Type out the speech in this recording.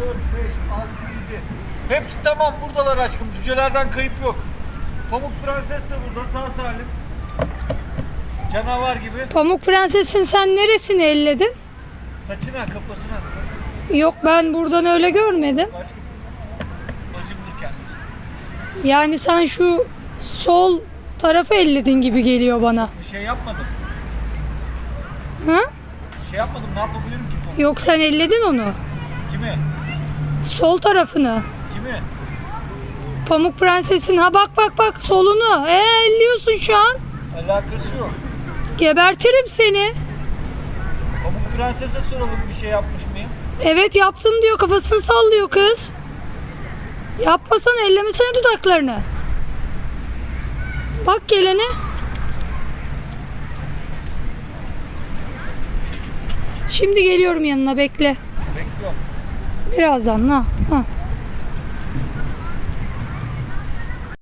7. Hepsi tamam buradalar aşkım. Cücelerden kayıp yok. Pamuk Prenses de burada sağ salim. Canavar gibi. Pamuk Prenses'in sen neresini elledin? Saçına kafasına. Yok ben buradan öyle görmedim. Aşkım. Bacımdır kendisi. Yani sen şu sol tarafı elledin gibi geliyor bana. Bir şey yapmadım. Ha? Bir şey yapmadım. Ne yapabilirim ki? Pamuk? Yok sen elledin onu. Kimi? Sol tarafını. Kimi? Pamuk Prenses'in ha bak bak bak solunu. E elliyorsun şu an. Alakası yok. Gebertirim seni. Pamuk Prenses'e soralım bir şey yapmış mıyım? Evet yaptın diyor kafasını sallıyor kız. Yapmasana ellemesene dudaklarını. Bak gelene. Şimdi geliyorum yanına bekle. Bekliyorum. Birazdan ha. ha.